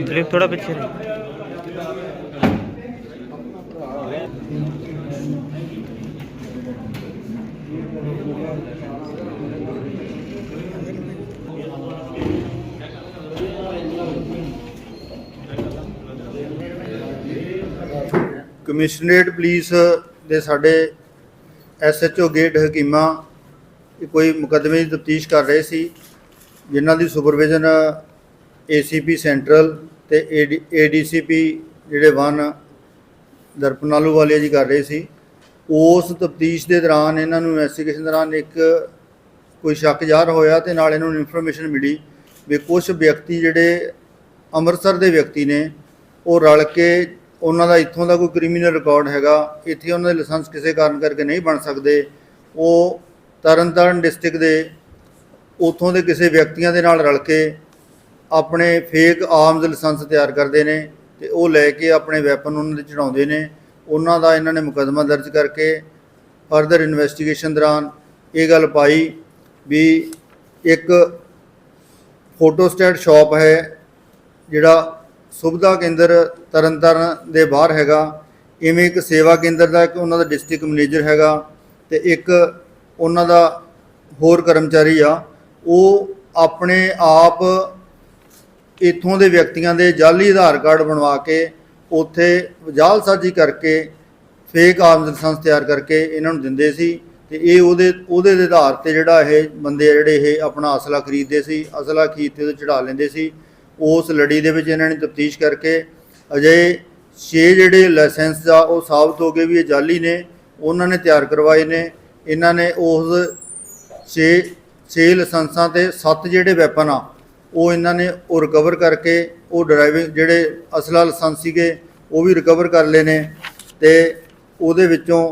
ਦਲੀਪ ਥੋੜਾ ਪਿੱਛੇ commissionerate police ਦੇ ਸਾਡੇ ਐਸਐਚਓ ਗੇਟ ਹਕੀਮਾ ਇਹ ਕੋਈ ਮੁਕੱਦਮੇ ਦੀ ਤਫਤੀਸ਼ ਕਰ ਰਹੇ ਸੀ। ਜਿਨ੍ਹਾਂ ਦੀ ਸੁਪਰਵਿਜ਼ਨ ਏਸੀਪੀ ਸੈਂਟਰਲ ਤੇ ਏਡੀਸੀਪੀ ਜਿਹੜੇ ਵਨ ਦਰਪਨਾਲੂ ਵਾਲੇ ਜੀ ਕਰ ਰਹੇ ਸੀ, ਉਸ ਤਫਤੀਸ਼ ਦੇ ਦੌਰਾਨ ਇਹਨਾਂ ਨੂੰ ਇਨਵੈਸਟੀਗੇਸ਼ਨ ਦੌਰਾਨ ਇੱਕ ਕੋਈ ਸ਼ੱਕ ਜ਼ਾਹਰ ਹੋਇਆ ਤੇ ਨਾਲ ਇਹਨਾਂ ਨੂੰ ਇਨਫੋਰਮੇਸ਼ਨ ਮਿਲੀ ਵੀ ਕੁਝ ਵਿਅਕਤੀ ਜਿਹੜੇ ਅੰਮ੍ਰਿਤਸਰ ਦੇ ਵਿਅਕਤੀ ਨੇ, ਉਹ ਰਲ ਕੇ ਉਹਨਾਂ ਦਾ ਇੱਥੋਂ ਦਾ ਕੋਈ ਕ੍ਰਿਮੀਨਲ ਰਿਕਾਰਡ ਹੈਗਾ, ਇੱਥੇ ਉਹਨਾਂ ਦੇ ਲਾਇਸੈਂਸ ਕਿਸੇ ਕਾਰਨ ਕਰਕੇ ਨਹੀਂ ਬਣ ਸਕਦੇ, ਉਹ ਤਰਨਤਾਰਨ ਡਿਸਟ੍ਰਿਕਟ ਦੇ ਉੱਥੋਂ ਦੇ ਕਿਸੇ ਵਿਅਕਤੀਆਂ ਦੇ ਨਾਲ ਰਲ ਕੇ ਆਪਣੇ ਫੇਕ ਆਰਮਸ ਲਾਇਸੈਂਸ ਤਿਆਰ ਕਰਦੇ ਨੇ ਤੇ ਉਹ ਲੈ ਕੇ ਆਪਣੇ ਵੈਪਨ ਉਹਨਾਂ ਦੇ ਚੜਾਉਂਦੇ ਨੇ। ਉਹਨਾਂ ਦਾ ਇਹਨਾਂ ਨੇ ਮੁਕੱਦਮਾ ਦਰਜ ਕਰਕੇ ਫਰਦਰ ਇਨਵੈਸਟੀਗੇਸ਼ਨ ਦੌਰਾਨ ਇਹ ਗੱਲ ਪਾਈ ਵੀ ਇੱਕ ਫੋਟੋਸਟੇਟ ਸ਼ਾਪ ਹੈ ਜਿਹੜਾ ਸੁਵਿਧਾ ਕੇਂਦਰ ਤਰਨਤਾਰਨ ਦੇ ਬਾਹਰ ਹੈਗਾ। ਇਵੇਂ ਇੱਕ ਸੇਵਾ ਕੇਂਦਰ ਦਾ ਇੱਕ ਉਹਨਾਂ ਦਾ ਡਿਸਟ੍ਰਿਕਟ ਮੈਨੇਜਰ ਹੈਗਾ ਤੇ ਇੱਕ ਉਹਨਾਂ ਦਾ ਹੋਰ ਕਰਮਚਾਰੀ ਆ। ਉਹ ਆਪਣੇ ਆਪ ਇੱਥੋਂ ਦੇ ਵਿਅਕਤੀਆਂ ਦੇ ਜਾਲੀ ਆਧਾਰ ਕਾਰਡ ਬਣਵਾ ਕੇ ਉੱਥੇ ਜਾਲ ਸਾਜ਼ੀ ਕਰਕੇ ਫੇਕ ਆਰਮਸ ਲਾਇਸੈਂਸ ਤਿਆਰ ਕਰਕੇ ਇਹਨਾਂ ਨੂੰ ਦਿੰਦੇ ਸੀ ਤੇ ਇਹ ਉਹਦੇ ਉਹਦੇ ਦੇ ਆਧਾਰ ਤੇ ਜਿਹੜਾ ਇਹ ਬੰਦੇ ਜਿਹੜੇ ਇਹ ਆਪਣਾ ਅਸਲਾ ਖਰੀਦਦੇ ਸੀ, ਅਸਲਾ ਖਰੀਦ ਤੇ ਉਹਦੇ ਚੜਾ ਲੈਂਦੇ ਸੀ। ਉਸ ਲੜੀ ਦੇ ਵਿੱਚ ਇਹਨਾਂ ਨੇ ਤਫਤੀਸ਼ ਕਰਕੇ ਅਜੇ 6 ਜਿਹੜੇ ਲਾਇਸੈਂਸ ਆ ਉਹ ਸਾਬਤ ਹੋ ਗਏ ਵੀ ਇਹ ਜਾਲੀ ਨੇ, ਉਹਨਾਂ ਨੇ ਤਿਆਰ ਕਰਵਾਏ ਨੇ। ਇਹਨਾਂ ਨੇ ਉਸ 6 6 ਲਾਇਸੈਂਸਾਂ ਤੇ 7 ਜਿਹੜੇ ਵੈਪਨ ਆ, ਉਹ ਇਹਨਾਂ ਨੇ ਉਹ ਰਿਕਵਰ ਕਰਕੇ, ਉਹ ਡਰਾਈਵਿੰਗ ਜਿਹੜੇ ਅਸਲਾ ਲਾਇਸੈਂਸ ਸੀਗੇ, ਉਹ ਵੀ ਰਿਕਵਰ ਕਰ ਲਏ ਨੇ ਤੇ ਉਹਦੇ ਵਿੱਚੋਂ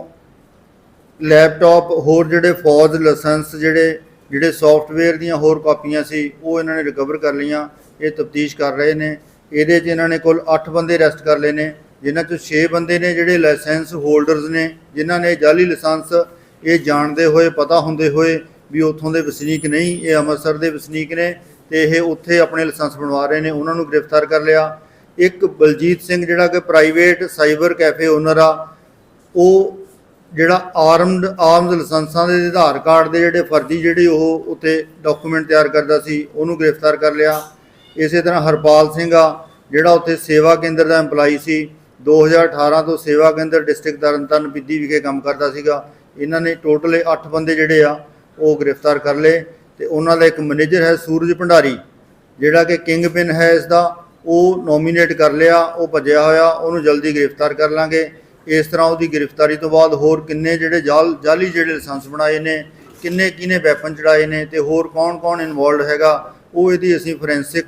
ਲੈਪਟਾਪ ਹੋਰ ਜਿਹੜੇ ਫੌਜ ਲਾਇਸੈਂਸ ਜਿਹੜੇ ਜਿਹੜੇ ਸੌਫਟਵੇਅਰ ਦੀਆਂ ਹੋਰ ਕਾਪੀਆਂ ਸੀ, ਉਹ ਇਹਨਾਂ ਨੇ ਰਿਕਵਰ ਕਰ ਲਈਆਂ, ਇਹ ਤਫਤੀਸ਼ ਕਰ ਰਹੇ ਨੇ। ਇਹਦੇ 'ਚ ਇਹਨਾਂ ਨੇ ਕੁੱਲ 8 ਬੰਦੇ ਅਰੈਸਟ ਕਰ ਲਏ ਨੇ, ਜਿਨ੍ਹਾਂ 'ਚੋਂ 6 ਬੰਦੇ ਨੇ ਜਿਹੜੇ ਲਾਇਸੈਂਸ ਹੋਲਡਰਸ ਨੇ, ਜਿਨ੍ਹਾਂ ਨੇ ਜਾਲੀ ਲਾਇਸੈਂਸ ਇਹ ਜਾਣਦੇ ਹੋਏ, ਪਤਾ ਹੁੰਦੇ ਹੋਏ ਵੀ ਉੱਥੋਂ ਦੇ ਵਸਨੀਕ ਨਹੀਂ, ਇਹ ਅੰਮ੍ਰਿਤਸਰ ਦੇ ਵਸਨੀਕ ਨੇ ਤੇ ਇਹ ਉੱਥੇ ਆਪਣੇ ਲਾਇਸੈਂਸ ਬਣਵਾ ਰਹੇ ਨੇ, ਉਹਨਾਂ ਨੂੰ ਗ੍ਰਿਫਤਾਰ ਕਰ ਲਿਆ। ਇੱਕ ਬਲਜੀਤ ਸਿੰਘ ਜਿਹੜਾ ਕਿ ਪ੍ਰਾਈਵੇਟ ਸਾਈਬਰ ਕੈਫੇ ਓਨਰ ਆ, ਉਹ ਜਿਹੜਾ ਆਰਮਡ, ਆਰਮਸ ਲਾਇਸੈਂਸਾਂ ਦੇ ਆਧਾਰ ਕਾਰਡ ਦੇ ਜਿਹੜੇ ਫਰਜ਼ੀ ਜਿਹੜੇ ਉਹ ਉੱਤੇ ਡਾਕੂਮੈਂਟ ਤਿਆਰ ਕਰਦਾ ਸੀ, ਉਹਨੂੰ ਗ੍ਰਿਫਤਾਰ ਕਰ ਲਿਆ। ਇਸੇ ਤਰ੍ਹਾਂ ਹਰਪਾਲ ਸਿੰਘ ਆ, ਜਿਹੜਾ ਉੱਥੇ ਸੇਵਾ ਕੇਂਦਰ ਦਾ EMPLOYE ਸੀ 2018 ਤੋਂ ਸੇਵਾ ਕੇਂਦਰ ਡਿਸਟ੍ਰਿਕਟ ਤਰਨਤਾਰਨ ਪਿੱਦੀ ਵਿਖੇ ਕੰਮ ਕਰਦਾ ਸੀਗਾ। ਇਹਨਾਂ ਨੇ ਟੋਟਲ 8 ਬੰਦੇ ਜਿਹੜੇ ਆ ਉਹ ਗ੍ਰਿਫਤਾਰ ਕਰ ਲਏ ਤੇ ਉਹਨਾਂ ਦਾ ਇੱਕ ਮੈਨੇਜਰ ਹੈ ਸੂਰਜ ਭੰਡਾਰੀ, ਜਿਹੜਾ ਕਿ ਕਿੰਗ ਪਿਨ ਹੈ ਇਸ ਦਾ ਉਹ ਨੋਮੀਨੇਟ ਕਰ ਲਿਆ, ਉਹ ਭੱਜਿਆ ਹੋਇਆ, ਉਹਨੂੰ ਜਲਦੀ ਗ੍ਰਿਫਤਾਰ ਕਰ ਲਾਂਗੇ। ਇਸ ਤਰ੍ਹਾਂ ਉਹਦੀ ਗ੍ਰਿਫਤਾਰੀ ਤੋਂ ਬਾਅਦ ਹੋਰ ਕਿੰਨੇ ਜਿਹੜੇ ਜਾਲ, ਜਾਲੀ ਜਿਹੜੇ ਲਾਇਸੈਂਸ ਬਣਾਏ ਨੇ, ਕਿੰਨੇ ਕਿਹਨੇ ਵੈਪਨ ਚੜਾਏ ਨੇ ਤੇ ਹੋਰ ਕੌਣ-ਕੌਣ ਇਨਵੋਲਡ ਹੈਗਾ, ਉਹ ਇਹਦੀ ਅਸੀਂ ਫੋਰੈਂਸਿਕ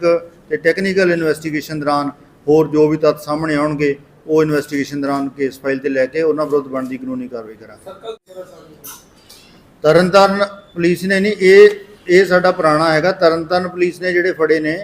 ਤੇ ਟੈਕਨੀਕਲ ਇਨਵੈਸਟੀਗੇਸ਼ਨ ਦੌਰਾਨ ਹੋਰ ਜੋ ਵੀ ਤੱਥ ਸਾਹਮਣੇ ਆਉਣਗੇ, ਉਹ ਇਨਵੈਸਟੀਗੇਸ਼ਨ ਦੌਰਾਨ ਕੇਸ ਫਾਈਲ ਤੇ ਲੈ ਕੇ ਉਹਨਾਂ ਵਿਰੁੱਧ ਬਣਦੀ ਕਾਨੂੰਨੀ ਕਾਰਵਾਈ ਕਰਾਂਗੇ। ਤਰਨਤਾਰਨ ਪੁਲਿਸ ਨੇ ਨਹੀਂ, ਇਹ ਇਹ ਸਾਡਾ ਪੁਰਾਣਾ ਹੈਗਾ, ਤਰਨਤਾਰਨ ਪੁਲਿਸ ਨੇ ਜਿਹੜੇ ਫੜੇ ਨੇ,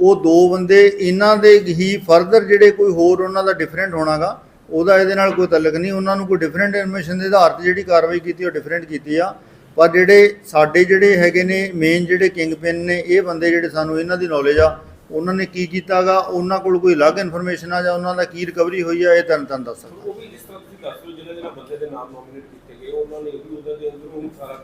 ਉਹ ਦੋ ਬੰਦੇ, ਇਹਨਾਂ ਦੇ ਹੀ ਫਰਦਰ ਜਿਹੜੇ ਕੋਈ ਹੋਰ ਉਹਨਾਂ ਦਾ ਡਿਫਰੈਂਟ ਹੋਣਾਗਾ, ਉਹਦਾ ਇਹਦੇ ਨਾਲ ਕੋਈ ਤਾਲੁਕ ਨਹੀਂ, ਉਹਨਾਂ ਨੂੰ ਕੋਈ ਡਿਫਰੈਂਟ ਇਨਫੋਰਮੇਸ਼ਨ ਦੇ ਆਧਾਰ ਤੇ ਜਿਹੜੀ ਕਾਰਵਾਈ ਕੀਤੀ, ਉਹ ਡਿਫਰੈਂਟ ਕੀਤੀ ਆ। ਪਰ ਜਿਹੜੇ ਸਾਡੇ ਜਿਹੜੇ ਹੈਗੇ ਨੇ ਮੇਨ ਜਿਹੜੇ ਕਿੰਗ ਪਿਨ ਨੇ, ਇਹ ਬੰਦੇ ਜਿਹੜੇ ਸਾਨੂੰ ਇਹਨਾਂ ਦੀ ਨੌਲੇਜ ਆ, ਉਹਨਾਂ ਨੇ ਕੀ ਕੀਤਾਗਾ, ਉਹਨਾਂ ਕੋਲ ਕੋਈ ਅਲੱਗ ਇਨਫੋਰਮੇਸ਼ਨ ਆ ਜਾਂ ਉਹਨਾਂ ਦਾ ਕੀ ਰਿਕਵਰੀ ਹੋਈ ਆ, ਇਹ ਤਰਨਤਾਰਨ ਦੱਸ ਸਕਦਾ। ਉਹ ਵੀ ਜਿਸ ਤਰ੍ਹਾਂ ਤੁਸੀਂ ਦੱਸ ਰਹੇ ਹੋ, ਜਿਹਨਾਂ ਜਿਹਨਾਂ ਬੰਦੇ ਦੇ ਨਾਮ ਨੋਮੀਨੇਟ ਕੀਤੇ ਗਏ, ਉਹਨਾਂ ਨੇ ਵੀ ਉਹਦੇ ਅੰਦਰ ਉਹਨੂੰ ਸਾਰਾ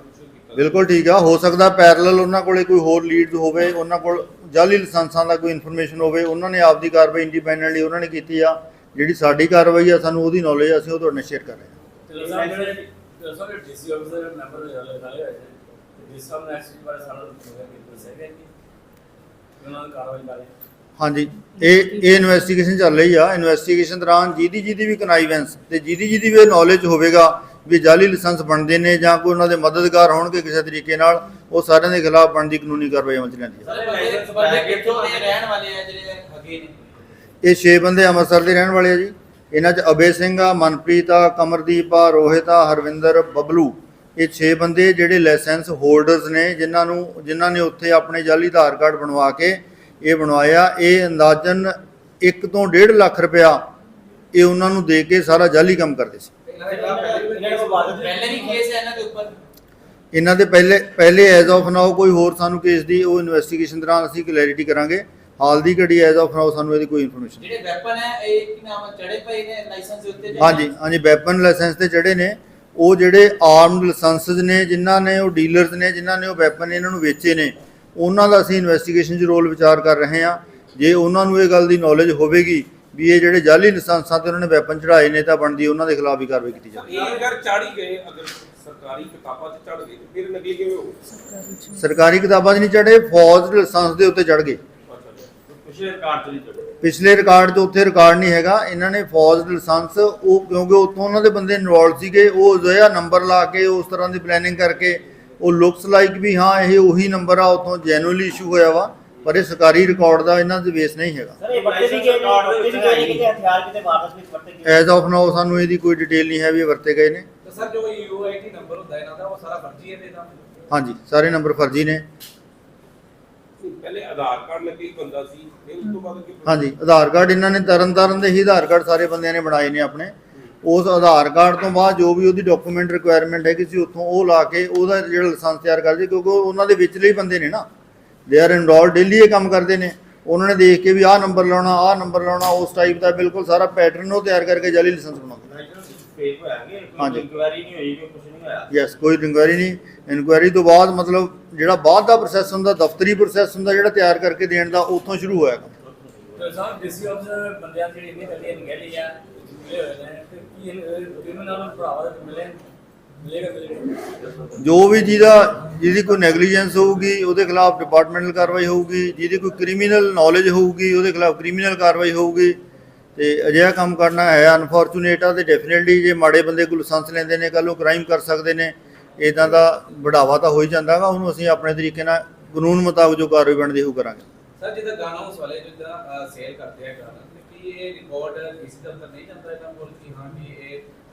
ਬਿਲਕੁਲ ਠੀਕ ਆ ਹੋ ਸਕਦਾ ਪੈਰਲਲ ਉਹਨਾਂ ਕੋਲੇ ਕੋਈ ਹੋਰ ਲੀਡਸ ਹੋਵੇ ਉਹਨਾਂ ਕੋਲ ਜਾਲੀ ਲਾਇਸੈਂਸਾਂ ਦਾ ਕੋਈ ਇਨਫੋਰਮੇਸ਼ਨ ਹੋਵੇ ਉਹਨਾਂ ਨੇ ਆਪਦੀ ਕਾਰਵਾਈ ਇੰਡੀਪੈਂਡੈਂਟਲੀ ਉਹਨਾਂ ਨੇ ਕੀਤੀ ਆ ਜਿਹੜੀ ਸਾਡੀ ਕਾਰਵਾਈ ਆ ਸਾਨੂੰ ਉਹਦੀ ਨੌਲੇਜ ਆ ਅਸੀਂ ਉਹ ਤੁਹਾਡੇ ਨਾਲ ਸ਼ੇਅਰ ਕਰ ਰਹੇ ਹਾਂ। ਸਾਰੇ ਡੀਸੀ ਆਫਿਸਰ ਮੈਂਬਰ ਲਗਾਏ ਹੋਏ ਨੇ ਜਿਸ ਸਾਹਮਣੇ ਐਕਸੀਡੈਂਟ ਬਾਰੇ ਸਾਡਾ ਦੱਸੇਗਾ ਕਿ ਉਹਨਾਂ ਦੀ ਕਾਰਵਾਈ ਬਾਰੇ। ਹਾਂਜੀ ਇਹ ਇਹ ਇਨਵੈਸਟੀਗੇਸ਼ਨ ਚੱਲ ਰਹੀ ਆ ਇਨਵੈਸਟੀਗੇਸ਼ਨ ਦੌਰਾਨ ਜਿਹਦੀ ਜਿਹਦੀ ਵੀ ਕਨਾਈਵੈਂਸ ਤੇ ਜਿਹਦੀ ਜਿਹਦੀ ਵੀ ਨੌਲੇਜ ਹੋਵੇਗਾ ਵੀ ਜਾਲੀ ਲਾਇਸੈਂਸ ਬਣਦੇ ਨੇ ਜਾਂ ਕੋਈ ਉਹਨਾਂ ਦੇ ਮਦਦਗਾਰ ਹੋਣਗੇ ਕਿਸੇ ਤਰੀਕੇ ਨਾਲ ਉਹ ਸਾਰਿਆਂ ਦੇ ਖਿਲਾਫ ਬਣਦੀ ਕਾਨੂੰਨੀ ਕਾਰਵਾਈ ਅਮਲ ਚ ਲਿਆਂਦੀ ਨੇ? ਇਹ 6 ਬੰਦੇ ਅੰਮ੍ਰਿਤਸਰ ਦੇ ਰਹਿਣ ਵਾਲੇ ਆ ਜੀ। ਇਹਨਾਂ 'ਚ ਅਬੇ ਸਿੰਘ ਆ ਮਨਪ੍ਰੀਤ ਆ ਕਮਰਦੀਪ ਆ ਰੋਹਿਤ ਆ ਹਰਵਿੰਦਰ ਬਬਲੂ। ਇਹ 6 ਬੰਦੇ ਜਿਹੜੇ ਲਾਇਸੈਂਸ ਹੋਲਡਰਸ ਨੇ ਜਿਨ੍ਹਾਂ ਨੂੰ ਜਿਨ੍ਹਾਂ ਨੇ ਉੱਥੇ ਆਪਣੇ ਜਾਲੀ ਆਧਾਰ ਕਾਰਡ ਬਣਵਾ ਕੇ ਇਹ ਬਣਵਾਇਆ। ਇਹ ਅੰਦਾਜ਼ਨ 1 ਤੋਂ 1.5 ਲੱਖ ਰੁਪਇਆ ਇਹ ਉਹਨਾਂ ਨੂੰ ਦੇ ਕੇ ਸਾਰਾ ਜਾਲੀ ਕੰਮ ਕਰਦੇ ਸੀ। ਪਹਿਲੇ ਵੀ ਕੇਸ ਹੈ ਇਹਨਾਂ ਦੇ ਉੱਪਰ? ਇਹਨਾਂ ਦੇ ਪਹਿਲੇ ਪਹਿਲੇ ਐਜ਼ ਆਫ ਨਾਓ ਕੋਈ ਹੋਰ ਸਾਨੂੰ ਕੇਸ ਦੀ ਉਹ ਇਨਵੈਸਟੀਗੇਸ਼ਨ ਦੌਰਾਨ ਅਸੀਂ ਕਲੈਰਿਟੀ ਕਰਾਂਗੇ। ਹਾਲ ਦੀ ਘੜੀ ਐਜ਼ ਆਫ ਨਾਓ ਸਾਨੂੰ ਇਹਦੀ ਕੋਈ ਇਨਫੋਰਮੇਸ਼ਨ ਜਿਹੜੇ ਵੈਪਨ ਹੈ ਇਹ ਕੀ ਨਾਮ ਹੈ, ਚੜੇ ਪਏ ਨੇ ਲਾਇਸੈਂਸ ਦੇ ਉੱਤੇ ਹਾਂਜੀ ਹਾਂਜੀ ਵੈਪਨ ਲਾਇਸੈਂਸ ਤੇ ਜਿਹੜੇ ਨੇ। ਉਹ ਜਿਹੜੇ ਆਰਮਡ ਲਾਇਸੈਂਸਸ ਨੇ ਜਿਨ੍ਹਾਂ ਨੇ ਉਹ ਡੀਲਰਸ ਨੇ ਜਿਨ੍ਹਾਂ ਨੇ ਉਹ ਵੈਪਨ ਇਹਨਾਂ ਨੂੰ ਵੇਚੇ ਨੇ ਉਹਨਾਂ ਦਾ ਅਸੀਂ ਇਨਵੈਸਟੀਗੇਸ਼ਨ 'ਚ ਰੋਲ ਵਿਚਾਰ ਕਰ ਰਹੇ ਹਾਂ। ਜੇ ਉਹਨਾਂ ਨੂੰ ਇਹ ਗੱਲ ਦੀ ਨੌਲੇਜ ਹੋਵੇਗੀ ਵੀ ਇਹ ਜਿਹੜੇ ਜਾਲੀ ਲਾਇਸੈਂਸਾਂ ਤੇ ਉਹਨਾਂ ਨੇ ਵੈਪਨ ਚੜਾਏ ਨੇ ਤਾਂ ਬਣਦੀ ਉਹਨਾਂ ਦੇ ਖਿਲਾਫ ਵੀ ਕਾਰਵਾਈ ਕੀਤੀ ਜਾਵੇ। ਇਹ ਅਗਰ ਚਾੜੀ ਗਏ ਅਗਰ ਸਰਕਾਰੀ ਕਿਤਾਬਾਂ 'ਚ ਚੜ ਗਏ ਤੇ ਫਿਰ ਨਕਲੀ ਕਿਵੇਂ ਹੋਊ? ਸਰਕਾਰੀ ਕਿਤਾਬਾਂ 'ਚ ਨਹੀਂ ਚੜੇ ਫੌਜ ਲਾਇਸੈਂਸ ਦੇ ਉੱਤੇ ਚੜ ਗਏ। ਪਿਛਲੇ ਰਿਕਾਰਡ ਤੋਂ ਨਹੀਂ ਚੜੇ ਪਿਛਲੇ ਰਿਕਾਰਡ 'ਚ ਉੱਥੇ ਰਿਕਾਰਡ ਨਹੀਂ ਹੈਗਾ। ਇਹਨਾਂ ਨੇ ਫੌਜ ਲਾਇਸੈਂਸ ਉਹ ਕਿਉਂਕਿ ਉੱਥੋਂ ਉਹਨਾਂ ਦੇ ਬੰਦੇ ਇਨਵੋਲਡ ਸੀਗੇ ਉਹ ਜਿਹੜਾ ਨੰਬਰ ਲਾ ਕੇ ਉਸ ਤਰ੍ਹਾਂ ਦੀ ਪਲੈਨਿੰਗ ਕਰਕੇ ਉਹ ਲੁਕਸ ਲਾਈਕ ਵੀ ਹਾਂ ਇਹ ਉਹੀ ਨੰਬਰ ਆ ਉੱਥੋਂ ਜੈਨੂਅਲੀ ਇਸ਼ੂ ਹੋਇਆ ਵਾ। ਪਰ ਇਹ ਸਰਕਾਰੀ ਰਿਕਾਰਡ ਦਾ ਇਹਨਾਂ ਦੇ ਬੇਸ ਨਹੀਂ ਹੈਗਾ। ਸਰ ਇਹ ਵਰਤੇ ਵੀ ਗਏ ਨੇ ਵਰਤੇ ਵੀ ਗਏ ਨੇ ਕਿਤੇ ਹਥਿਆਰ ਕਿਤੇ ਵਾਰਦਾਤ ਵਿੱਚ ਵਰਤੇ ਗਏ ਐਜ਼ ਆਫ ਨਾਓ ਸਾਨੂੰ ਇਹਦੀ ਕੋਈ ਡਿਟੇਲ ਨਹੀਂ ਹੈ ਵੀ ਇਹ ਵਰਤੇ ਗਏ ਨੇ। ਤਾਂ ਸਰ ਜੋ ਯੂਆਈਟੀ ਨੰਬਰ ਹੁੰਦਾ ਇਹਨਾਂ ਦਾ ਉਹ ਸਾਰਾ ਫਰਜ਼ੀ ਹੈ ਤੇ ਇਹਦਾ ਹਾਂਜੀ ਸਾਰੇ ਨੰਬਰ ਫਰਜ਼ੀ ਨੇ। ਪਹਿਲੇ ਆਧਾਰ ਕਾਰਡ ਲੱਗੇ ਹੀ ਬੰਦਾ ਸੀ ਫਿਰ ਉਸ ਤੋਂ ਬਾਅਦ ਅੱਗੇ ਹਾਂਜੀ ਆਧਾਰ ਕਾਰਡ ਇਹਨਾਂ ਨੇ ਤਰਨ ਤਾਰਨ ਦੇ ਹੀ ਆਧਾਰ ਕਾਰਡ ਸਾਰੇ ਬੰਦਿਆਂ ਨੇ ਬਣਾਏ ਨੇ ਆਪਣੇ। ਉਸ ਆਧਾਰ ਕਾਰਡ ਤੋਂ ਬਾਅਦ ਜੋ ਵੀ ਉਹਦੀ ਡਾਕੂਮੈਂਟ ਰਿਕੁਆਇਰਮੈਂਟ ਹੈ ਕਿਸੇ ਉੱਥੋਂ ਉਹ ਲਾ ਕੇ ਉਹਦਾ ਜਿਹੜਾ ਲਾਇਸੈਂਸ ਤਿਆਰ ਕਰਦੇ ਕਿਉਂਕਿ ਉਹ ਉਹਨਾਂ ਦੇ ਵਿਚਲੇ ਹੀ ਬੰਦੇ ਨੇ ਨਾ। ਦੇ ਆਰ ਇਨਰੋਲ ਡੇਲੀ ਇਹ ਕੰਮ ਕਰਦੇ ਨੇ। ਉਹਨਾਂ ਨੇ ਦੇਖ ਕੇ ਵੀ ਆਹ ਨੰਬਰ ਲਾਉਣਾ, ਆਹ ਨੰਬਰ ਲਾਉਣਾ, ਉਸ ਟਾਈਪ ਦਾ ਬਿਲਕੁਲ ਸਾਰਾ ਪੈਟਰਨ ਉਹ ਤਿਆਰ ਕਰਕੇ ਜਾਲੀ ਲਾਇਸੈਂਸ ਬਣਾਉਂਦੇ। ਹਾਂਜੀ। ਇਨਕੁਆਇਰੀ ਨਹੀਂ ਹੋਈ ਕੋਈ ਕੁਝ ਨਹੀਂ। ਹੋਇਆ ਯੈਸ ਕੋਈ ਇਨਕੁਆਇਰੀ ਨਹੀਂ ਇਨਕੁਆਇਰੀ ਤੋਂ ਬਾਅਦ ਮਤਲਬ ਜਿਹੜਾ ਬਾਅਦ ਦਾ ਪ੍ਰੋਸੈਸ ਹੁੰਦਾ, ਦਫ਼ਤਰੀ ਪ੍ਰੋਸੈਸ ਹੁੰਦਾ, ਜਿਹੜਾ ਤਿਆਰ ਕਰਕੇ ਦੇਣ ਦਾ, ਉੱਥੋਂ ਸ਼ੁਰੂ ਹੋਇਆ ਕੰਮ। ਸਾਹਿਬ ਡੀਸੀ ਅਫਸਰ ਬੰਦਿਆਂ ਜਿਹੜੀ ਇੰਨੀ ਕੱਲੀ ਨਿਕਲੀ ਆ ਮਿਲੇ ਹੋਏ ਨੇ, ਤੇ ਕੀ ਇਹਨਾਂ ਨਾਲ ਭਰਾਵਾ ਮਿਲੇ? ਜੋ ਵੀ ਜਿਹਦਾ ਜਿਹਦੀ ਕੋਈ ਨੈਗਲੀਜੈਂਸ ਹੋਊਗੀ, ਉਹਦੇ ਖਿਲਾਫ ਡਿਪਾਰਟਮੈਂਟਲ ਕਾਰਵਾਈ ਹੋਊਗੀ, ਜਿਹਦੀ ਕੋਈ ਕ੍ਰਿਮੀਨਲ ਨੌਲੇਜ ਹੋਊਗੀ, ਉਹਦੇ ਖਿਲਾਫ ਕ੍ਰਿਮੀਨਲ ਕਾਰਵਾਈ ਹੋਊਗੀ। ਤੇ ਅਜਿਹਾ ਕੰਮ ਕਰਨਾ ਹੈ ਅਨਫੋਰਚੂਨੇਟ ਆ ਤੇ ਡੈਫੀਨਿਟਲੀ ਜੇ ਮਾੜੇ ਬੰਦੇ ਕੋਲ ਲਾਇਸੈਂਸ ਲੈਂਦੇ ਨੇ ਕੱਲ ਉਹ ਕ੍ਰਾਈਮ ਕਰ ਸਕਦੇ ਨੇ ਇਦਾਂ ਦਾ ਬੜਾਵਾ ਤਾਂ ਹੋ ਹੀ ਜਾਂਦਾਗਾ ਉਹਨੂੰ ਅਸੀਂ ਆਪਣੇ ਤਰੀਕੇ ਨਾਲ ਕਾਨੂੰਨ ਮੁਤਾਬਕ ਜੋ ਕਾਰਵਾਈ ਬਣਦੀ ਉਹ ਕਰਾਂਗੇ। ਸਰ, ਜਿੱਦਾਂ ਗਾਣਾ ਉਸ ਵਾਲੇ ਜਿੱਦਾਂ ਸੇਲ ਕਰਦੇ ਆ ਗਾਣਾ, ਤੇ ਇਹ ਰਿਕਾਰਡ ਕਿਸੇ ਦਾ ਨਹੀਂ ਜਾਂਦਾ ਇਹਨਾਂ ਕੋਲ ਕਿ ਹਾਂ ਵੀ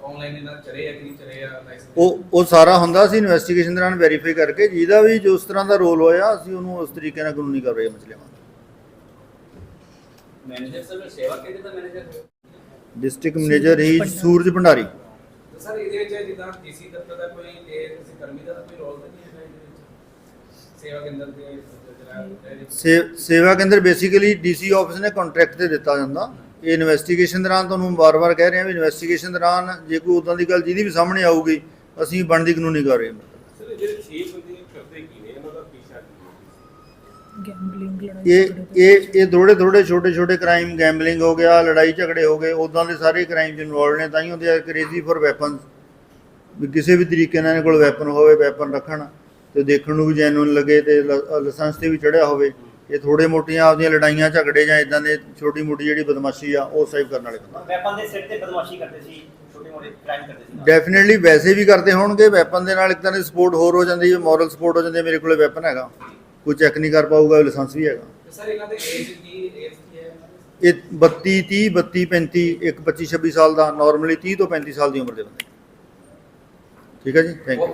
ਆਨਲਾਈਨ ਇਹਨਾਂ ਚਲੇ ਆ ਕਿ ਨਹੀਂ ਚਲੇ ਆ ਲਾਇਸੈਂਸ ਉਹ ਉਹ ਸਾਰਾ ਹੁੰਦਾ ਸੀ ਇਨਵੈਸਟੀਗੇਸ਼ਨ ਦੌਰਾਨ ਵੈਰੀਫਾਈ ਕਰਕੇ ਜਿਹਦਾ ਵੀ ਜੋ ਉਸ ਤਰ੍ਹਾਂ ਦਾ ਰੋਲ ਹੋਇਆ ਅਸੀਂ ਉਹਨੂੰ ਉਸ ਤਰੀਕੇ ਨਾਲ ਕਾਨੂੰਨੀ ਕਾਰਵਾਈ ਮਸਲੇ ਲਵਾਂਗੇ ਮੈਨੇਜਰ ਸਰ ਸੇਵਾ ਕਿਹਦੇ ਦਾ ਮੈਨੇਜਰ ਡਿਸਟ੍ਰਿਕਟ ਮੈਨੇਜਰ ਹੀ ਸੂਰਜ ਭੰਡਾਰੀ। ਤੇ ਸਰ ਇਹਦੇ ਵਿੱਚ ਜਿੱਦਾਂ ਡੀਸੀ ਦਫ਼ਤਰ ਦਾ ਕੋਈ ਤੇ ਕਿਸੇ ਕਰਮੀ ਦਾ ਤਾਂ ਕੋਈ ਰੋਲ ਤਾਂ ਨਹੀਂ ਹੈਗਾ ਇਹਦੇ ਵਿੱਚ? ਸੇਵਾ ਕੇਂਦਰ ਦੇ ਜਿਹੜਾ ਸੇਵਾ ਕੇਂਦਰ ਬੇਸਿਕਲੀ ਡੀਸੀ ਆਫਿਸ ਨੇ ਕੰਟਰੈਕਟ ਤੇ ਦਿੱਤਾ ਜਾਂਦਾ। ਇਹ ਇਨਵੈਸਟੀਗੇਸ਼ਨ ਦੌਰਾਨ ਤੁਹਾਨੂੰ ਵਾਰ-ਵਾਰ ਕਹਿ ਰਹੇ ਹਾਂ ਵੀ ਇਨਵੈਸਟੀਗੇਸ਼ਨ ਦੌਰਾਨ ਜੇ ਕੋਈ ਉਦਾਂ ਦੀ ਗੱਲ ਜਿਹਦੀ ਵੀ ਸਾਹਮਣੇ ਆਊਗੀ ਅਸੀਂ ਬਣਦੀ ਕਾਨੂੰਨੀ ਕਾਰਵਾਈ ਕਰਾਂਗੇ। ਸਰ ਇਹ ਜਿਹੜੇ 6 ਬੰਦੇ ਕਰਦੇ ਕੀ ਨੇ? ਇਹਨਾਂ ਦਾ ਪੀਛਾ ਕੀ ਹੈ? ਗੈਂਬਲਿੰਗ ਲੜਾਈ ਇਹ ਇਹ ਇਹ ਥੋੜੇ ਥੋੜੇ ਛੋਟੇ ਛੋਟੇ ਕ੍ਰਾਈਮ ਗੈਂਬਲਿੰਗ ਹੋ ਗਿਆ ਲੜਾਈ ਝਗੜੇ ਹੋ ਗਏ ਉਦਾਂ ਦੇ ਸਾਰੇ ਕ੍ਰਾਈਮ ਚ ਇਨਵੋਲਡ ਨੇ ਤਾਂ ਹੀ ਉਹਦੇ ਆਰ ਕ੍ਰੇਜ਼ੀ ਫॉर ਵੈਪਨਸ ਵੀ ਕਿਸੇ ਵੀ ਤਰੀਕੇ ਨਾਲ ਇਹਨਾਂ ਕੋਲ ਵੈਪਨ ਹੋਵੇ ਵੈਪਨ ਰੱਖਣ ਤੇ ਦੇਖਣ ਨੂੰ ਵੀ ਜੈਨੂਨ ਲੱਗੇ ਤੇ ਲਾਇਸੈਂਸ ਤੇ ਵੀ ਚੜਿਆ ਹੋਵੇ। ਇਹ ਥੋੜੇ ਮੋਟੀਆਂ ਆਪਦੀਆਂ ਲੜਾਈਆਂ ਝਗੜੇ ਜਾਂ ਇਦਾਂ ਦੇ ਛੋਟੀ ਮੋਟੀ ਜਿਹੜੀ ਬਦਮਾਸ਼ੀ ਆ ਉਹ ਸੇਵ ਕਰਨ ਵਾਲੇ ਬੰਦੇ। ਵੈਪਨ ਦੇ ਸਿਰ ਤੇ ਬਦਮਾਸ਼ੀ ਕਰਦੇ ਸੀ ਛੋਟੇ ਮੋਟੇ ਕ੍ਰਾਈਮ ਕਰਦੇ ਸੀ। ਡੈਫੀਨਿਟਲੀ ਵੈਸੇ ਵੀ ਕਰਦੇ ਹੋਣਗੇ ਵੈਪਨ ਦੇ ਨਾਲ ਤਰ੍ਹਾਂ ਦੀ ਸਪੋਰਟ ਹੋਰ ਹੋ ਜਾਂਦੀ ਹੈ ਮੋਰਲ ਸਪੋਰਟ ਹੋ ਜਾਂਦੀ ਹੈ ਮੇਰੇ ਕੋਲੇ ਵੈਪਨ ਹੈਗਾ। ਕੋਈ ਚੈੱਕ ਨਹੀਂ ਕਰ ਪਾਊਗਾ ਲਾਇਸੈਂਸ ਵੀ ਹੈਗਾ। ਸਰ ਇਹਨਾਂ ਦੇ ਏਜ ਕੀ ਏਜ ਕੀ ਹੈ ਇਹਨਾਂ ਦੀ? ਇਹ 32 30 32 35 ਇੱਕ 25 26 ਸਾਲ ਦਾ ਨਾਰਮਲੀ 30 ਤੋਂ 35 ਸਾਲ ਦੀ ਉਮਰ ਦੇ ਬੰਦੇ। ਠੀਕ ਹੈ ਜੀ? Thank you